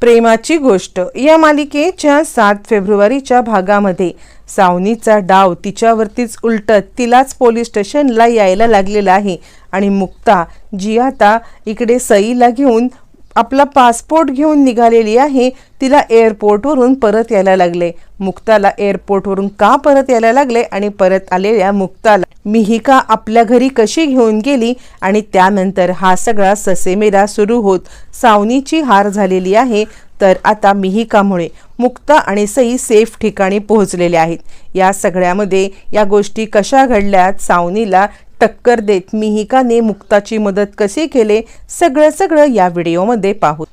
प्रेमाची गोष्ट. या मालिकेच्या सात फेब्रुवारीच्या भागामध्ये सावनीचा डाव तिच्यावरतीच उलटत तिलाच पोलीस स्टेशनला यायला लागलेला आहे आणि मुक्ता जी आता इकडे सईला घेऊन आपला पासपोर्ट घेऊन निघालेली आहे तिला एअरपोर्टवरून परत यायला लागले. मुक्ताला एअरपोर्टवरून का परत यायला लागले आणि परत आलेल्या मुक्ताला? मिहिका आपल्या घरी कशी घेऊन गेली आणि त्यानंतर हा सगळा ससेमेरा सुरू होत सावनीची हार झालेली आहे. तर आता मिहिकामुळे मुक्ता आणि सई सेफ ठिकाणी पोहोचलेले आहेत. या सगळ्यामध्ये या गोष्टी कशा घडल्यात सावनीला टक्कर देत मिहिकाने मुक्ताची मदत कशी केले सगळं सगळं या व्हिडिओमध्ये पाहू.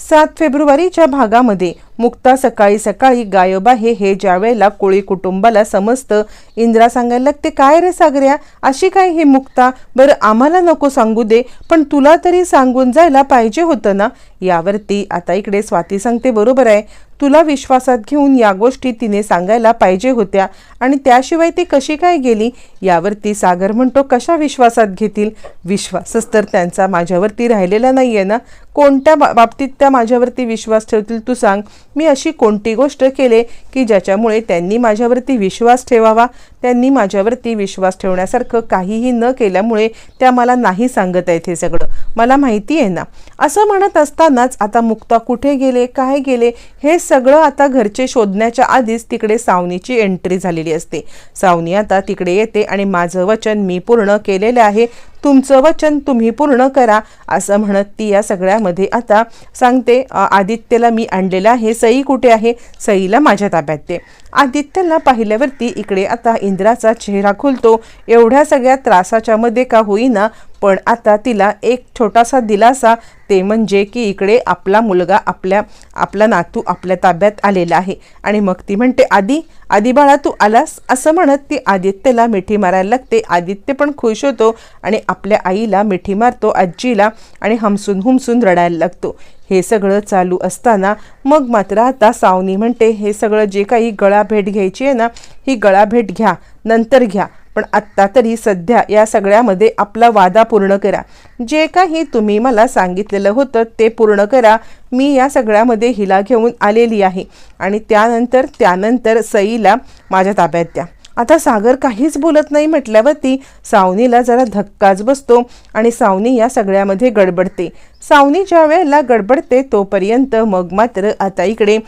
सात फेब्रुवारीच्या भागामध्ये मुक्ता सकाळी सकाळी गायब आहे हे ज्यावेळेला कोळी कुटुंबाला समजतं इंद्रा सांगायला लागते काय रे सागऱ्या अशी काय हे मुक्ता? बरं आम्हाला नको सांगू दे पण तुला तरी सांगून जायला पाहिजे होतं ना? यावरती आता इकडे स्वाती सांगते बरोबर आहे तुला विश्वासात घेऊन या गोष्टी तिने सांगायला पाहिजे होत्या. आणि त्याशिवाय ती कशी काय गेली? यावरती सागर म्हणतो कशा विश्वासात घेतील? विश्वासच तर त्यांचा माझ्यावरती राहिलेला नाही आहे ना? कोणत्या बा- बाबतीत त्या माझ्यावरती विश्वास ठेवतील तू सांग. मी अशी कोणती गोष्ट केले की ज्याच्यामुळे त्यांनी माझ्यावरती विश्वास ठेवावा? त्यांनी माझ्यावरती विश्वास ठेवण्यासारखं काहीही न केल्यामुळे त्या मला नाही सांगत आहेत हे सगळं. मला माहिती आहे ना असं म्हणत असतानाच आता मुक्ता कुठे गेले काय गेले हे सगळं आता घरचे शोधण्याच्या आधीच तिकडे सावनीची एंट्री झालेली असते. सावनी आता तिकडे येते आणि माझं वचन मी पूर्ण केलेलं आहे तुमचं वचन तुम्ही पूर्ण करा असं म्हणत ती या सगळ्यामध्ये आता सांगते आदित्यला मी आणलेलं आहे सई कुठे आहे? सईला माझ्या ताब्यात दे. आदित्यला पाहिल्यावरती इकडे आता इंद्राचा चेहरा खुलतो एवढ्या सगळ्या त्रासाच्या मध्ये का होईना पण आता तिला एक छोटासा दिलासा ते म्हणजे की इकडे आपला मुलगा आपल्या आपला नातू आपल्या ताब्यात आलेला आहे. आणि मग ती म्हणते आदी आदी बाळा तू आलास? असं म्हणत ती आदित्यला मिठी मारायला लागते. आदित्य पण खुश होतो आणि आपल्या आईला मिठी मारतो आजीला आणि हमसून हुमसून रडायला लागतो. हे सगळं चालू असताना मग मात्र आता सावनी म्हणते हे सगळं जे काही गळाभेट घ्यायची आहे ना ही गळाभेट घ्या नंतर घ्या. पण आत्ता तरी सध्या या सगळ्यामध्ये आपला वादा पूर्ण करा. जे काही तुम्ही मला सांगितलेलं होतं ते पूर्ण करा. मी या सगळ्यामध्ये हिला घेऊन आलेली आहे. आणि त्यानंतर त्यानंतर सईला माझ्या ताब्यात द्या. आता सागर काहीच बोलत नाही म्हटल्यावरती सावनीला जरा धक्काच बसतो आणि सावनी या सगळ्यामध्ये गडबडते. सावनी ज्या वेळेला गडबडते तोपर्यंत मग मात्र आता इकडे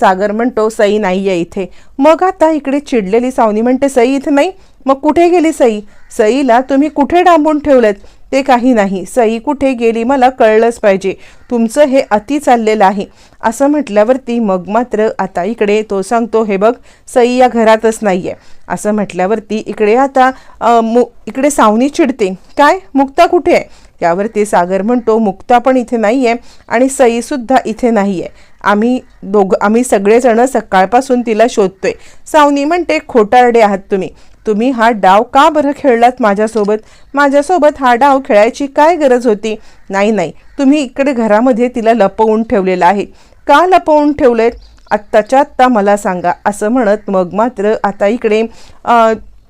सागर म्हणतो सई नाही आहे इथे. मग आता इकडे चिडलेली सावनी म्हणते सई इथे नाही. मग कुठे गेली सई? सईला तुम्ही कुठे डांबून ठेवलेत? ते काही नाही. सई कुठे गेली मला कळलंच पाहिजे. तुमचं हे अति चाललेलं आहे. असं म्हटल्यावरती मग मात्र आता इकडे तो सांगतो हे बघ सई या घरातच नाही आहे असं म्हटल्यावरती इकडे आता मु इकडे सावनी चिडते. काय? मुक्ता कुठे आहे? त्यावरती सागर म्हणतो मुक्ता पण इथे नाही आहे आणि सईसुद्धा इथे नाही आहे आम्ही दोघं आम्ही सगळेजणं सकाळपासून तिला शोधतोय. सावनी म्हणते खोटारडे आहात तुम्ही. तुम्ही हा डाव का बरं खेळलात माझ्यासोबत? माझ्यासोबत हा डाव खेळायची काय गरज होती? नाही नाही. तुम्ही इकडे घरामध्ये तिला लपवून ठेवलेलं आहे. का लपवून ठेवलंय? आत्ताच्या आत्ता मला सांगा. असं म्हणत मग मात्र आता इकडे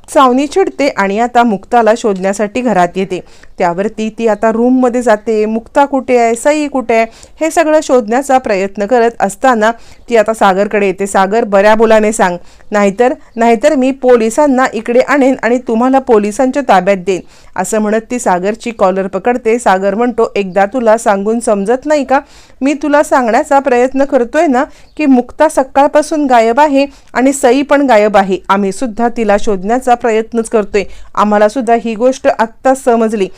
सावनी चिडते आणि आता मुक्ताला शोधण्यासाठी घरात येते. त्यावरती ती आता रूममध्ये जाते मुक्ता कुठे आहे सई कुठे आहे हे सगळं शोधण्याचा प्रयत्न करत असताना ती आता सागरकडे येते. सागर बऱ्या बोलाने सांग नाहीतर नाहीतर मी पोलिसांना इकडे आणेन आणि तुम्हाला पोलिसांच्या ताब्यात देईन. असं म्हणत ती सागरची कॉलर पकडते. सागर म्हणतो एकदा तुला सांगून समजत नाही का? मी तुला सांगण्याचा प्रयत्न करतोय ना की मुक्ता सकाळपासून गायब आहे आणि सई पण गायब आहे. आम्ही सुद्धा तिला शोधण्याचा प्रयत्नच करतोय. आम्हाला सुद्धा ही गोष्ट आत्ताच समजली.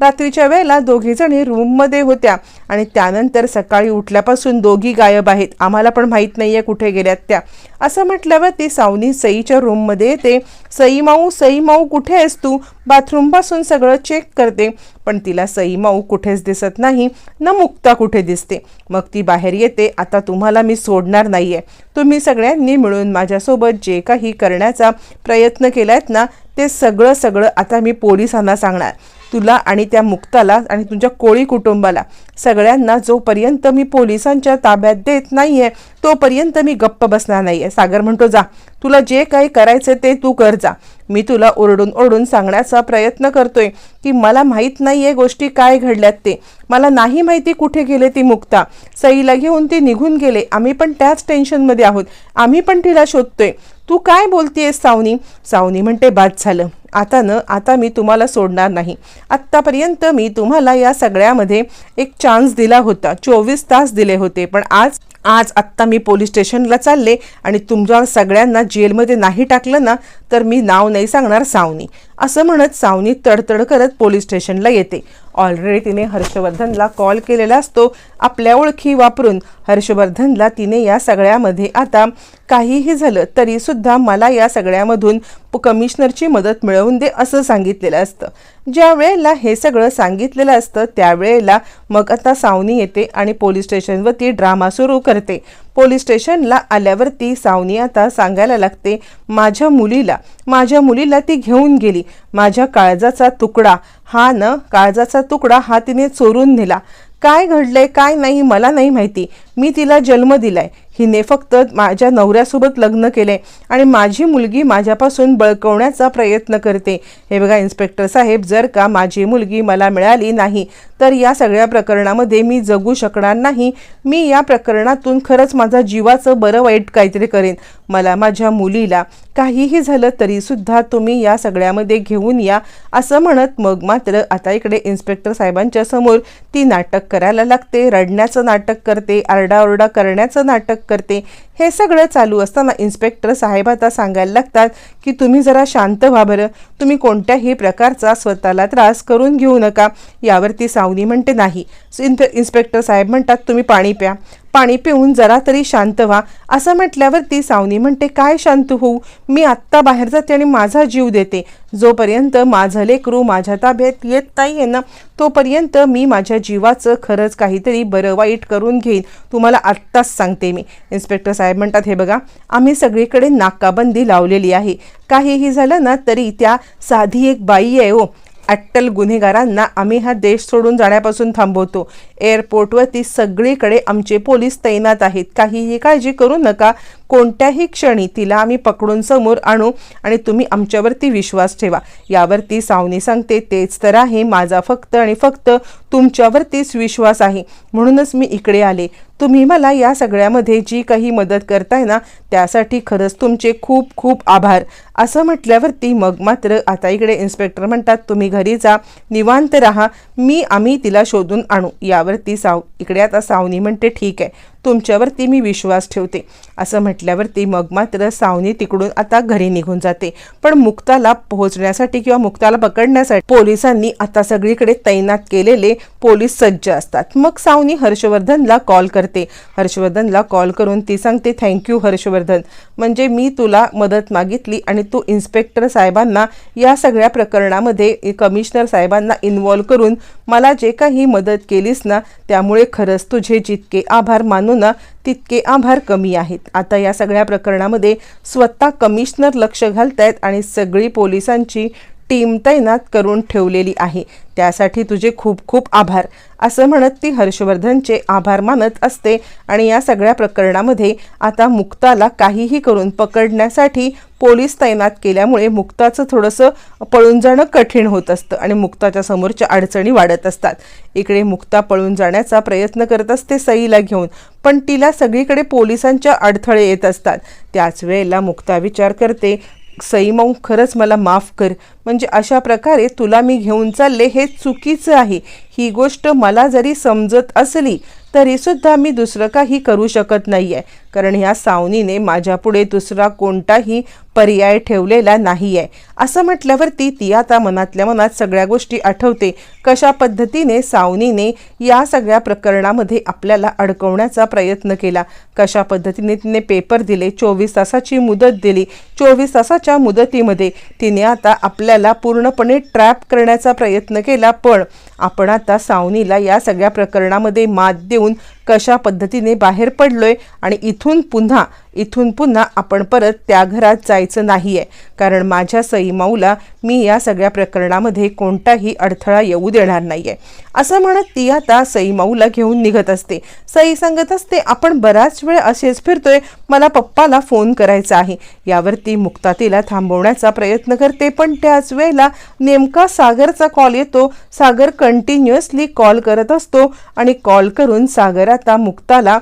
रात्रीच्या वेळेला दोघी जणी रूममध्ये होत्या. आणि त्यानंतर सकाळी उठल्यापासून दोघी गायब आहेत. आम्हाला पण माहीत नाही आहे कुठे गेल्यात त्या. असं म्हटल्यावर ती सावनी सईच्या रूममध्ये येते. सई माऊ सई माऊ कुठे आहेस तू? बाथरूमपासून सगळं चेक करते. पण तिला सई माऊ कुठेच दिसत नाही. न मुक्ता कुठे दिसते? मग ती बाहेर येते. आता तुम्हाला मी सोडणार नाही आहे तुम्ही सगळ्यांनी मिळून माझ्यासोबत जे काही करण्याचा प्रयत्न केलायत ना ते सगळं सगळं आता मी पोलिसांना सांगणार. तुला आणि त्या मुक्ताला आणि तुमच्या कोळी कुटुंबाला. सगळ्यांना जोपर्यंत मी पोलिसांच्या ताब्यात देत नाहीये तोपर्यंत मी गप्प बसणार नाहीये. सागर म्हणतो जा तुला जे काही करायचं ते तू कर जा. मी तुला ओरडून ओरडून सांगण्याचा प्रयत्न करतोय की मला माहीत नाहीये गोष्टी काय घडल्यात ते. मला नाही माहिती कुठे गेले ती मुक्ता. सईला घेऊन ती निघून गेले. आम्ही पण त्याच टेन्शनमध्ये आहोत. आम्ही पण तिला शोधतोय. तू काय बोलतेयस सावनी? सावनी म्हणते बाद झालं. आता न आता मी तुम्हाला सोडणार नाही. आत्तापर्यंत मी तुम्हाला या सगळ्यामध्ये एक चान्स दिला होता. चोवीस तास दिले होते. पण आज आज आत्ता मी पोलीस स्टेशनला चालले आणि तुमच्या सगळ्यांना जेलमध्ये नाही टाकलं ना तर मी नाव नाही सांगणार सावनी. असं म्हणत सावनी तडतड करत पोलीस स्टेशनला येते. ऑलरेडी तिने हर्षवर्धनला कॉल केलेला असतो. आपल्या ओळखी वापरून हर्षवर्धनला तिने या सगळ्यामध्ये आता काहीही झालं तरीसुद्धा मला या सगळ्यामधून कमिशनरची मदत मिळवून दे असं सांगितलेलं असतं. ज्या वेळेला हे सगळं सांगितलेलं असतं त्यावेळेला मग आता सावनी येते आणि पोलीस स्टेशनवरती ड्रामा सुरू करते. पोलीस स्टेशनला आल्यावरती सावनी आता सांगायला लागते माझ्या मुलीला माझ्या मुलीला ती घेऊन गेली. माझ्या काळजाचा तुकडा हा न काळजाचा तुकडा हा तिने चोरून नेला. काय घडलंय काय नाही मला नाही माहिती. मी तिला जन्म दिलाय. हिने फक्त माझ्या नवऱ्यासोबत लग्न केले आणि माझी मुलगी माझ्यापासून बळकवण्याचा प्रयत्न करते. हे बघा इन्स्पेक्टर साहेब जर का माझी मुलगी मला मिळाली नाही तर या सगळ्या प्रकरणामध्ये मी जगू शकणार नाही. मी या प्रकरणातून खरंच माझा जीवाचं बरं वाईट काहीतरी करेन. मला माझ्या मुलीला काहीही झालं तरीसुद्धा तुम्ही या सगळ्यामध्ये घेऊन या असं म्हणत मग मात्र आता इकडे इन्स्पेक्टर साहेबांच्या समोर ती नाटक करायला लागते. रडण्याचं नाटक करते आरडाओरडा करण्याचं नाटक करते. हे सगळं चालू असताना इन्स्पेक्टर साहेब आता सांगायला लागतात की तुम्ही जरा शांत व्हा बरं. तुम्ही कोणत्याही प्रकारचा स्वतःला त्रास करून घेऊ नका. यावरती सावनी म्हणते नाही. इन्स्पेक्टर साहेब म्हणतात तुम्ही पाणी प्या. पाणी पिऊन जरा तरी शांत व्हा. असं म्हटल्यावरती सावनी म्हणते काय शांत होऊ? मी आत्ता बाहेर जाते आणि माझा जीव देते. जोपर्यंत माझं लेकरू माझ्या ताब्यात येत नाही ना तोपर्यंत मी माझ्या जीवाचं खरंच काहीतरी बरं वाईट करून घेईन. तुम्हाला आत्ताच सांगते मी. इन्स्पेक्टर साहेब म्हणतात हे बघा आम्ही सगळीकडे नाकाबंदी लावलेली आहे. काहीही झालं ना तरी त्या साधी एक बाई आहे हो. अट्टल गुन्हेगारांना आम्ही हा देश सोडून जाण्यापासून थांबवतो. एअरपोर्टवरती सगळीकडे आमचे पोलीस तैनात आहेत. काहीही काळजी करू नका. कोणत्याही क्षणी तिला आम्ही पकडून समोर आणू आणि तुम्ही आमच्यावरती विश्वास ठेवा. यावरती सावनी सांगते तेच तर आहे माझा फक्त आणि फक्त तुमच्यावरतीच विश्वास आहे. म्हणूनच मी इकडे आले. तुम्ही मला या सगळ्यामध्ये जी काही मदत करताय ना त्यासाठी खरंच तुमचे खूप खूप आभार. असं म्हटल्यावरती मग मात्र आता इकडे इन्स्पेक्टर म्हणतात तुम्ही घरी जा निवांत राहा मी आम्ही तिला शोधून आणू. यावरती साव इकडे आता सावनी म्हणते ठीक आहे. तुमच्यावरती मी विश्वास ठेवते. असं म्हटल्यावरती मग मात्र सावनी तिकडून आता घरी निघून जाते. पण मुक्ताला पोहोचण्यासाठी किंवा मुक्ताला पकडण्यासाठी पोलिसांनी आता सगळीकडे तैनात केलेले पोलीस सज्ज असतात. मग सावनी हर्षवर्धनला कॉल करते. हर्षवर्धनला कॉल करून ती सांगते थँक्यू हर्षवर्धन. म्हणजे मी तुला मदत मागितली आणि तू इन्स्पेक्टर साहेबांना या सगळ्या प्रकरणामध्ये कमिशनर साहेबांना इन्व्हॉल्व करून मला जे काही मदत केलीस ना त्यामुळे खरंच तुझे जितके आभार मानून ना तितके आभार कमी आहेत. आता या सगळ्या प्रकरणामध्ये स्वतः कमिशनर लक्ष घालतायत आणि सगळी पोलिसांची टीम तैनात करून ठेवलेली आहे. त्यासाठी तुझे खूप खूप आभार. असं म्हणत ती हर्षवर्धनचे आभार मानत असते आणि या सगळ्या प्रकरणामध्ये आता मुक्ताला काहीही करून पकडण्यासाठी पोलीस तैनात केल्यामुळे मुक्ताचं थोडंसं पळून जाणं कठीण होत असतं आणि मुक्ताच्या समोरच्या अडचणी वाढत असतात. इकडे मुक्ता पळून जाण्याचा प्रयत्न करत असते सईला घेऊन पण तिला सगळीकडे पोलिसांच्या अडथळे येत असतात. त्याच वेळेला मुक्ता विचार करते सईमाऊ खरंच मला माफ कर. म्हणजे अशा प्रकारे तुला मी घेऊन चालले हे चुकीचं आहे. ही गोष्ट मला जरी समजत असली तरीसुद्धा मी दुसरं काही करू शकत नाही आहे कारण ह्या सावनीने माझ्यापुढे दुसरा कोणताही पर्याय ठेवलेला नाही आहे असं म्हटल्यावरती ती आता मनातल्या मनात सगळ्या गोष्टी आठवते. कशा पद्धतीने सावनीने या सगळ्या प्रकरणामध्ये आपल्याला अडकवण्याचा प्रयत्न केला? कशा पद्धतीने तिने पेपर दिले? चोवीस तासाची मुदत दिली. चोवीस तासाच्या मुदतीमध्ये तिने आता आपल्याला पूर्णपणे ट्रॅप करण्याचा प्रयत्न केला. पण आपण आता सावनीला या सगळ्या प्रकरणामध्ये मात देऊन कशा पद्धतीने बाहेर पडलोय आणि इथून पुन्हा इथून पुन्हा आपण परत त्या घरात जायचं नाही आहे कारण माझ्या सई माऊला मी या सगळ्या प्रकरणामध्ये कोणताही अडथळा येऊ देणार नाही आहे असं म्हणत ती आता सई माऊला घेऊन निघत असते. सई सांगत असते आपण बराच वेळ असेच फिरतोय मला पप्पाला फोन करायचा आहे. यावरती मुक्ता तिला थांबवण्याचा प्रयत्न करते पण त्याच वेळेला नेमका सागरचा कॉल येतो. सागर कंटिन्युअसली कॉल करत असतो आणि कॉल करून सागर आता मुक्ताला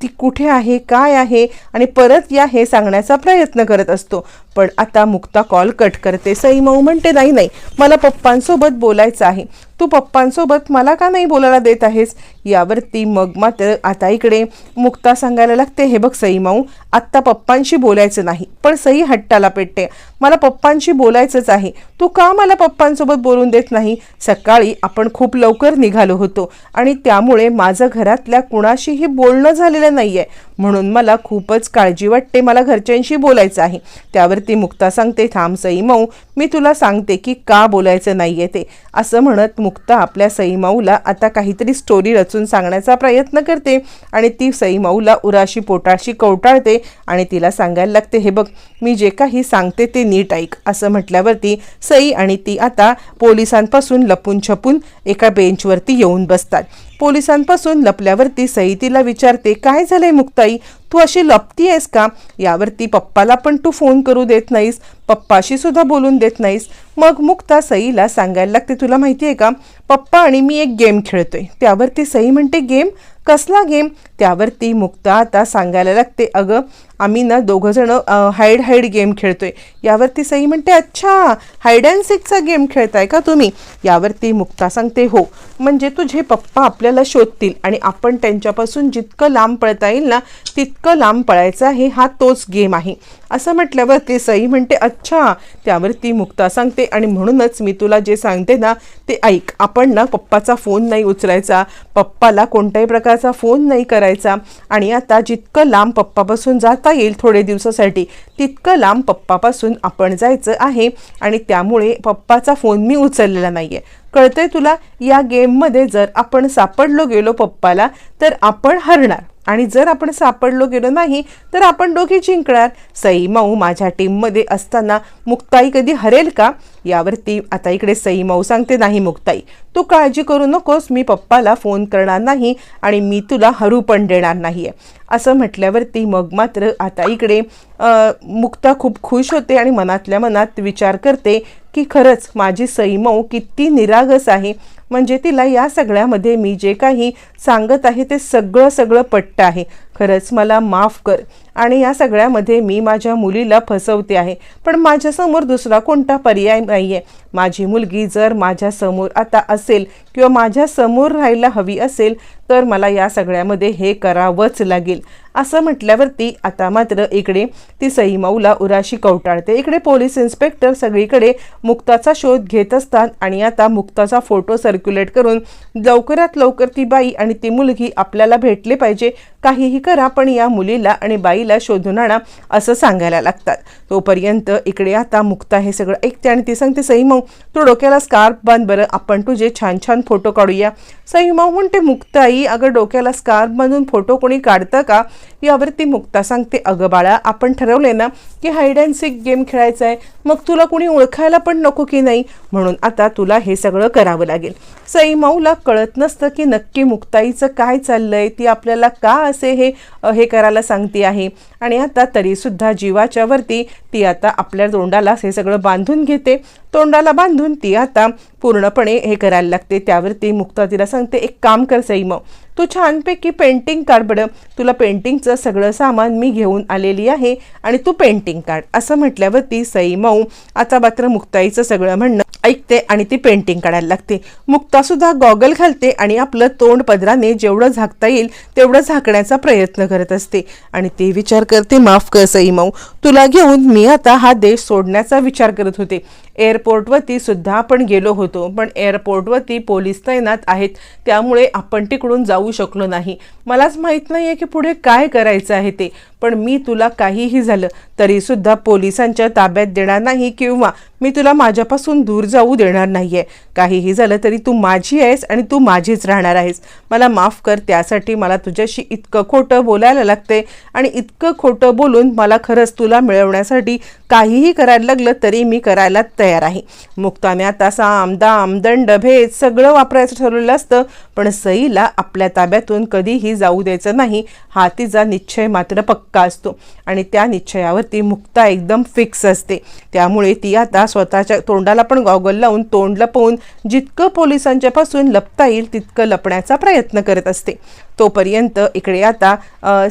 ती कुठे आहे काय आहे आणि परत या हे सांगण्याचा प्रयत्न करत असतो. पण आता मुक्ता कॉल कट करते. सई मऊ म्हणते नाही नाही मला पप्पांसोबत बोलायचं आहे. तू पप्पांसोबत मला का नाही बोलायला देत आहेस? यावरती मग मात्र आता इकडे मुक्ता सांगायला लागते हे बघ सई माऊ आत्ता पप्पांशी बोलायचं नाही पण सई हट्टाला पेटते. मला पप्पांशी बोलायचंच आहे. तू का मला पप्पांसोबत बोलून देत नाही? सकाळी आपण खूप लवकर निघालो होतो आणि त्यामुळे माझं घरातल्या कुणाशीही बोलणं झालेलं नाही आहे म्हणून मला खूपच काळजी वाटते मला घरच्यांशी बोलायचं आहे. त्यावरती मुक्ता सांगते थांब सईमाऊ मी तुला सांगते की का बोलायचं नाहीये ते. असं म्हणत मुक्ता आपल्या सईमाऊला आता काहीतरी स्टोरी रचून सांगण्याचा प्रयत्न करते आणि ती सईमाऊला उराशी पोटाशी कवटाळते आणि तिला सांगायला लागते हे बघ मी जे काही सांगते ते नीट ऐक. असं म्हटल्यावरती सई आणि ती आता पोलिसांपासून लपून छपून एका बेंचवरती येऊन बसतात. पोलिसांपासून लपल्यावरती सई तिला विचारते काय झालंय मुक्ताई? तू अशी लपती आहेस का? यावरती पप्पाला पण तू फोन करू देत नाहीस पप्पाशी सुद्धा बोलून देत नाहीस. मग मुक्ता सईला सांगायला लागते तुला माहिती आहे का पप्पा आणि मी एक गेम खेळतोय. त्यावरती सई म्हणते गेम? कसला गेम? त्यावरती मुक्ता आता सांगायला लागते अगं आम्ही ना दोघंजणं हाईड हाईड गेम खेळतोय. यावरती सई म्हणते अच्छा हाईड अँड सिकचा गेम खेळताय का तुम्ही? यावरती मुक्ता सांगते हो. म्हणजे तुझे पप्पा आपल्याला शोधतील आणि आपण त्यांच्यापासून जितकं लांब पळता येईल ना तितकं लांब पळायचं आहे हा तोच गेम आहे. असं म्हटल्यावर ते सई म्हणते अच्छा. त्यावरती मुक्ता सांगते आणि म्हणूनच मी तुला जे सांगते ना ते ऐक. आपण ना पप्पाचा फोन नाही उचलायचा पप्पाला कोणत्याही प्रकारचा फोन नाही करायचा आणि आता जितकं लांब पप्पापासून जात येईल थोडे दिवसासाठी. तितकं लांब पप्पापासून आपण जायचं आहे आणि त्यामुळे पप्पाचा फोन मी उचललेला नाही आहे कळतंय तुला? या गेममध्ये जर आपण सापडलो गेलो पप्पाला तर आपण हरणार. आणि जर आपण सापडलो गेलो नाही तर आपण दोघे जिंकणार. सई माऊ माझ्या टीममध्ये असताना मुक्ताई कधी हरेल का? यावरती आता इकडे सई माऊ सांगते नाही मुक्ताई तू काळजी करू नकोस मी पप्पाला फोन करणार नाही आणि मी तुला हरू पण देणार नाहीये. असं म्हटल्यावरती मग मात्र आता इकडे मुक्ता खूप खुश होते आणि मनातल्या मनात विचार करते की खरंच माझी सई माऊ किती निरागस आहे. म्हणजे तिला या सगळ्यामध्ये मी जे काही सांगत आहे ते सगळं सगळं पट्ट आहे. खरंच मला माफ कर. आणि या सगळ्यामध्ये मी माझ्या मुलीला फसवते आहे. पण माझ्यासमोर दुसरा कोणता पर्याय नाही आहे माझी मुलगी जर माझ्यासमोर आता असेल किंवा माझ्यासमोर राहायला हवी असेल तर मला या सगळ्यामध्ये हे करावंच लागेल. असं म्हटल्यावरती आता मात्र इकडे ती सईमाऊला उराशी कवटाळते. इकडे पोलीस इन्स्पेक्टर सगळीकडे मुक्ताचा शोध घेत असतात आणि आता मुक्ताचा फोटो सर्क्युलेट करून लवकरात लवकर ती बाई आणि ती मुलगी आपल्याला भेटले पाहिजे. काहीही करा पण या मुलीला आणि बाईला शोधून आणा असं सांगायला लागतात. तोपर्यंत इकडे आता मुक्ता हे सगळं ऐकते आणि ती सांगते सईमाऊ तू डोक्याला स्कार्फ बांध बरं. आपण तुझे छान छान फोटो काढूया. सईमाऊ म्हणते मुक्ताई अगं डोक्याला स्कार्फ बांधून फोटो कोणी काढतं का? यावरती मुक्ता सांगते अगं बाळा आपण ठरवले ना की हाईड अँड सिक गेम खेळायचा आहे मग तुला कोणी ओळखायला पण नको की नाही? म्हणून आता तुला हे सगळं करावं लागेल. सई माऊला कळत नसतं की नक्की मुक्ताईचं काय चाललंय ती आपल्याला का असे हे हे करायला सांगते आहे? आणि आता तरीसुद्धा जीवाच्या वरती ती आता आपल्या तोंडाला हे सगळं बांधून घेते. तोंडाला बांधून ती आता पूर्णपणे हे करायला लागते. त्यावरती मुक्ता तिला सांगते एक काम कर सई मग तू छानपैकी पेंटिंग काढ बडं तुला पेंटिंगचं सगळं सामान मी घेऊन आलेली आहे आणि तू पेंटिंग काढ. असं म्हटल्यावरती सई मऊ आता मात्र मुक्ताईचं सगळं म्हणणं निघते आणि ती पेंटिंग काढायला लागते. मुक्तासुद्धा गॉगल घालते आणि आपलं तोंड पदराने जेवढं झाकता येईल तेवढं झाकण्याचा प्रयत्न करत असते. आणि ते विचार करते माफ कर सई मऊ तुला घेऊन मी आता हा देश सोडण्याचा विचार करत होते. एअरपोर्टवरती सुद्धा आपण गेलो होतो पण एअरपोर्टवरती पोलीस तैनात आहेत त्यामुळे आपण तिकडून जाऊ शकलो नाही. मलाच माहीत नाही आहे की पुढे काय करायचं आहे ते पण मी तुला काहीही झालं तरी सुद्धा पोलिसांच्या ताब्यात देणार नाही किंवा मी तुला माझ्यापासून दूर जाऊ देणार नाहीये. काहीही झालं तरी तू माझी आहेस आणि तू माझीच राहणार आहेस. मला माफ कर त्यासाठी मला तुझ्याशी इतकं खोटं बोलायला लागते आणि इतकं खोटं बोलून मला खरंच तुला मिळवण्यासाठी काहीही करायला लागलं तरी मी करायला तयार आहे. मुक्ताने आता आमदा आमदंड भेद सगळं वापरायचं ठरवलेलं असतं पण सईला आपल्या ताब्यातून कधीही जाऊ द्यायचं नाही. हा तिचा निश्चय मात्र पक्का असतो आणि त्या निश्चयावर ती मुक्ता एकदम फिक्स असते. त्यामुळे ती आता स्वतःच्या तोंडाला पण गॉगल लावून तोंड लपवून जितकं पोलिसांच्यापासून लपता येईल तितकं लपण्याचा प्रयत्न करत असते. तोपर्यंत इकडे आता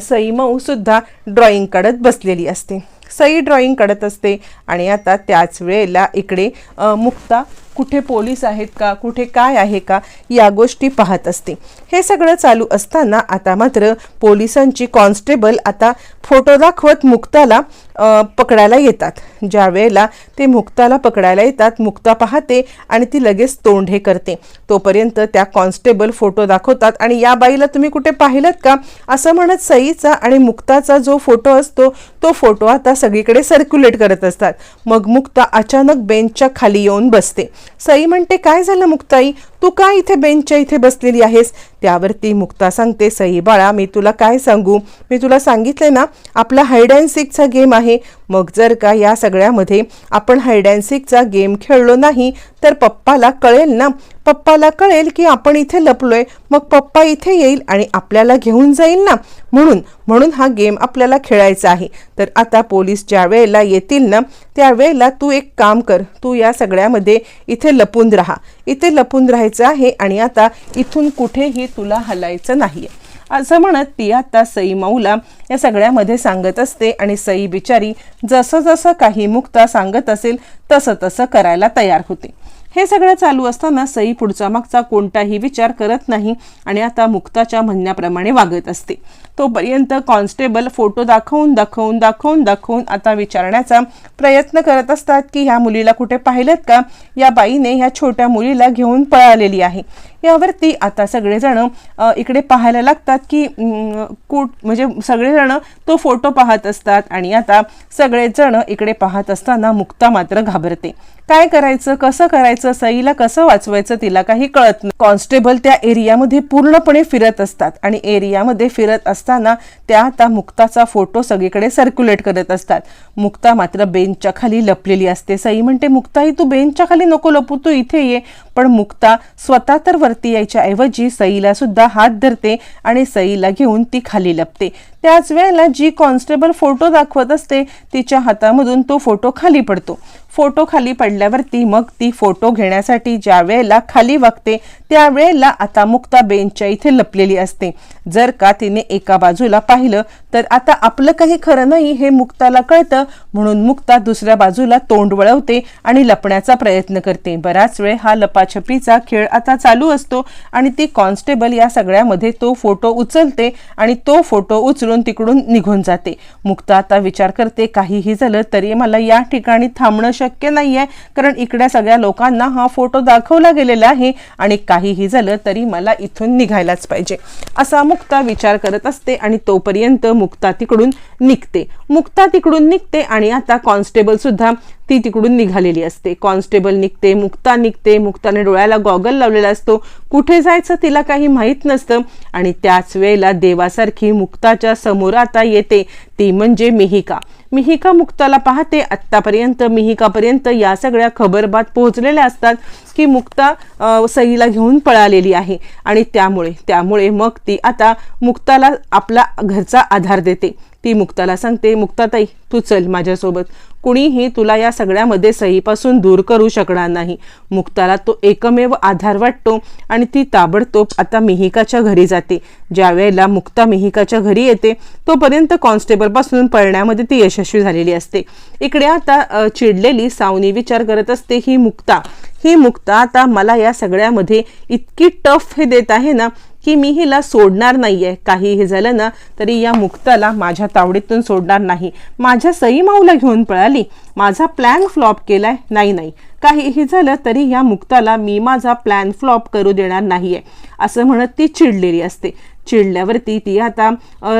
सईमऊसुद्धा सुद्धा ड्रॉइंग काढत बसलेली असते. सई ड्रॉइंग काढत असते. आणि आता त्याच वेळेला इकडे मुक्ता कुठे पोलीस आहेत का? कुठे काय आहे का? या गोष्टी पाहत असते. हे सगळं चालू असताना आता मात्र पोलिसांची कॉन्स्टेबल आता फोटो दाखवत मुक्ताला पकडायला येतात. ज्या वेळेला ते मुक्ताला पकडायला येतात मुक्ता पाहते आणि ती लगेच तोंडे करते. तोपर्यंत त्या कॉन्स्टेबल फोटो दाखवतात आणि या बाईला तुम्ही कुठे पाहिलं का? असं म्हणत सईचा आणि मुक्ताचा जो फोटो असतो तो फोटो आता सगळीकडे सर्क्युलेट करत असतात. मग मुक्ता अचानक बेंचच्या खाली येऊन बसते. सई म्हणते काय झालं मुक्ताई? तू का इथे बेंचच्या इथे बसलेली आहेस? त्यावरती मुक्ता सांगते सई बाळा मी तुला काय सांगू? मी तुला सांगितले ना आपला हाईड अँड सिकचा गेम आहे. मग जर का या सगळ्यामध्ये आपण हाईड अँड सिकचा गेम खेळलो नाही तर पप्पाला कळेल ना? पप्पाला कळेल की आपण इथे लपलोय. मग पप्पा इथे येईल आणि आपल्याला घेऊन जाईल ना? म्हणून म्हणून हा गेम आपल्याला खेळायचा आहे. तर आता पोलीस ज्या वेळेला येतील ना त्यावेळेला तू एक काम कर. तू या सगळ्यामध्ये इथे लपून राहा. इथे लपून राहायचं आहे आणि आता इथून कुठेही तुला हलायचं नाहीये. असं म्हणत ती आता सई माऊला या सगळ्यामध्ये सांगत असते आणि सई बिचारी जसं जसं काही मुक्ता सांगत असेल तसं तसं करायला तयार होते. हे सगळं चालू असताना सई पुढचा मागचा कोणताही विचार करत नाही आणि आता मुक्ताच्या म्हणण्याप्रमाणे वागत असते. तोपर्यंत कॉन्स्टेबल फोटो दाखवून दाखवून दाखवून दाखवून आता विचारण्याचा प्रयत्न करत असतात की ह्या मुलीला कुठे पाहिलं का? या बाईने ह्या छोट्या मुलीला घेऊन पळालेली आहे. यावरती आता सगळेजण इकडे पाहायला लागतात की कुठ म्हणजे सगळेजण तो फोटो पाहत असतात आणि आता सगळेजण इकडे पाहत असताना मुक्ता मात्र घाबरते. काय करायचं कसं करायचं सईला कसं वाचवायचं तिला काही कळत नाही. कॉन्स्टेबल त्या एरियामध्ये पूर्णपणे फिरत असतात आणि एरियामध्ये फिरत असताना त्या आता मुक्ताचा फोटो सगळीकडे सर्क्युलेट करत असतात. मुक्ता मात्र बेंचच्या खाली लपलेली असते. सई म्हणते मुक्ताही तू बेंचच्या खाली नको लपू तू इथे ये. पण मुक्ता स्वतः तर वर वरती यायच्या ऐवजी सईला सुद्धा हात धरते आणि सईला घेऊन ती खाली लपते. त्याच वेळेला जी कॉन्स्टेबल फोटो दाखवत असते तिच्या हातामधून तो फोटो खाली पडतो. फोटो खाली पडल्यावरती मग ती फोटो घेण्यासाठी ज्या वेळेला खाली वागते त्यावेळेला आता मुक्ता बेंचच्या इथे लपलेली असते. जर का तिने एका बाजूला पाहिलं तर आता आपलं काही खरं नाही हे मुक्ताला कळतं. म्हणून मुक्ता दुसऱ्या बाजूला तोंड वळवते आणि लपण्याचा प्रयत्न करते. बराच वेळ हा लपाछपीचा खेळ आता चालू असतो आणि ती कॉन्स्टेबल या सगळ्यामध्ये तो फोटो उचलते आणि तो फोटो उचलून तिकडून निघून जाते. मुक्ता आता विचार करते काहीही झालं तरी मला या ठिकाणी थांबणं शक्य नाही आहे कारण इकड्या सगळ्या लोकांना हा फोटो दाखवला गेलेला आहे आणि काहीही झालं तरी मला इथून निघायलाच पाहिजे. असा मुक्ता विचार करत असते आणि तोपर्यंत मुक्ता तिकडून निघते. मुक्ता तिकडून निघते आणि आता कॉन्स्टेबल सुद्धा ती तिकडून निघालेली असते. कॉन्स्टेबल निघते मुक्ता निघते मुक्ताने डोळ्याला गॉगल लावलेला असतो. कुठे जायचं तिला काही माहीत नसतं आणि त्याच वेळेला देवासारखी मुक्ताच्या समोर आता येते. ती म्हणजे मिहिका. मिहिका मुक्ताला पाहते. आत्तापर्यंत मिहिकापर्यंत या सगळ्या खबरबात पोहोचलेल्या असतात की मुक्ता सईला घेऊन पळालेली आहे आणि त्यामुळे त्यामुळे मग ती आता मुक्ताला आपला घरचा आधार देते. ती मुक्ताला सांगते मुक्ताताई तू चल माझ्यासोबत. कुणीही तुला या सगळ्यामध्ये सहीपासून दूर करू शकणार नाही. मुक्ताला तो एकमेव आधार वाटतो आणि ती ताबडतोब आता मिहिकाच्या घरी जाते. ज्या वेळेला मुक्ता मिहिकाच्या घरी येते तोपर्यंत कॉन्स्टेबलपासून पळण्यामध्ये ती यशस्वी झालेली असते. इकडे आता चिडलेली सावनी विचार करत असते ही मुक्ता ही मुक्ता आता मला या सगळ्यामध्ये इतकी टफ हे देत आहे ना की मी हिला सोडणार नाहीये. काहीही झालं ना तरी या मुक्ताला माझ्या तावडीतून सोडणार नाही. माझ्या सई माऊला घेऊन पळाली. माझा प्लॅन फ्लॉप केलाय. नाही नाही. काहीही झालं तरी या मुक्ताला मी माझा प्लॅन फ्लॉप करू देणार नाहीये. असं म्हणत ती चिडलेली असते. चिडल्यावरती ती आता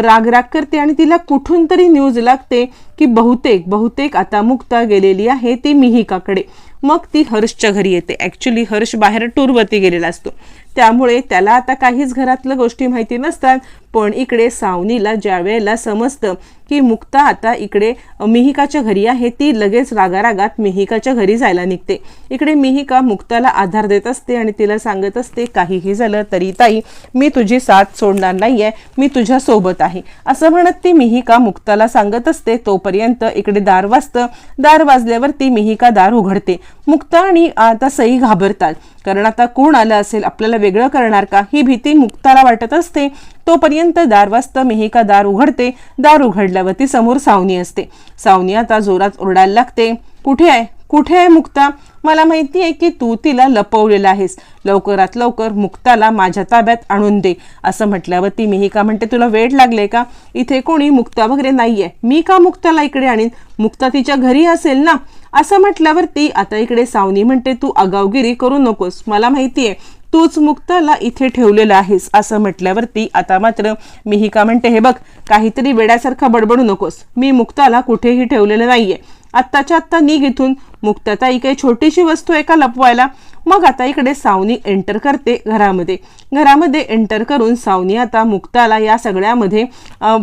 रागराग करते आणि तिला कुठून तरी न्यूज लागते की बहुतेक बहुतेक आता मुक्ता गेलेली आहे ती मिहिकाकडे. मग ती हर्षच्या घरी येते. ॲक्च्युली हर्ष बाहेर टूरवरती गेलेला असतो. त्यामुळे त्याला आता काहीच घरातल्या गोष्टी माहिती नसतात. पण इकडे सावनीला ज्या वेळेला समजतं की मुक्ता आता इकडे मिहिकाच्या घरी आहे ती लगेच रागारागात मिहिकाच्या घरी जायला निघते. इकडे मिहिका मुक्ताला आधार देत असते आणि तिला सांगत असते काहीही झालं तरी ताई मी तुझी साथ सोडणार नाही आहे मी तुझ्या सोबत आहे. असं म्हणत ती मिहिका मुक्ताला सांगत असते. तोपर्यंत इकडे दार वाजतं. दार वाजल्यावर ती मिहिका दार उघडते. मुक्ता आणि आता सई घाबरतात. कारण आता कोण आलं असेल आपल्याला वेगळं करणार का? ही भीती मुक्ताला वाटत असते. तोपर्यंत दार वाजतं मेहिका दार उघडते. दार उघडल्यावरती समोर सावनी असते. सावनी आता जोरात ओरडायला लागते. कुठे आहे? कुठे आहे मुक्ता? मला माहिती आहे की तू तिला लपवलेला आहेस. लवकरात लवकर मुक्ताला माझ्या ताब्यात आणून दे. असं म्हटल्यावरती का म्हणते तुला वेळ लागले का? इथे कोणी मुक्ता वगैरे नाही आहे मी का मुक्ताला इकडे आणीन? मुक्ता तिच्या घरी असेल ना? असं म्हटल्यावरती आता इकडे सावनी म्हणते तू आगावगिरी करू नकोस. मला माहिती आहे तूच मुक्ताला इथे ठेवलेलं आहेस. असं म्हटल्यावरती आता मात्र मीही का म्हणते हे बघ काहीतरी वेड्यासारखा बडबडू नकोस. मी मुक्ताला कुठेही ठेवलेलं नाहीये. आत्ताच्या आत्ता निघ इथून. मुक्ताताई काही छोटीशी वस्तू आहे का लपवायला? मग आता इकडे सावनी एंटर करते घरामध्ये. घरामध्ये एंटर करून सावनी आता मुक्ताला या सगळ्यामध्ये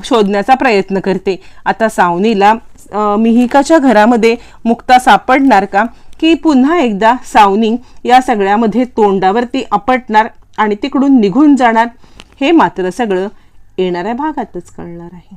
शोधण्याचा प्रयत्न करते. आता सावनीला मिहिकाच्या घरामध्ये मुक्ता सापडणार का? की पुन्हा एकदा सावनी या सगळ्यामध्ये तोंडावरती आपटणार आणि तिकडून निघून जाणार? हे मात्र सगळं येणाऱ्या भागातच कळणार आहे.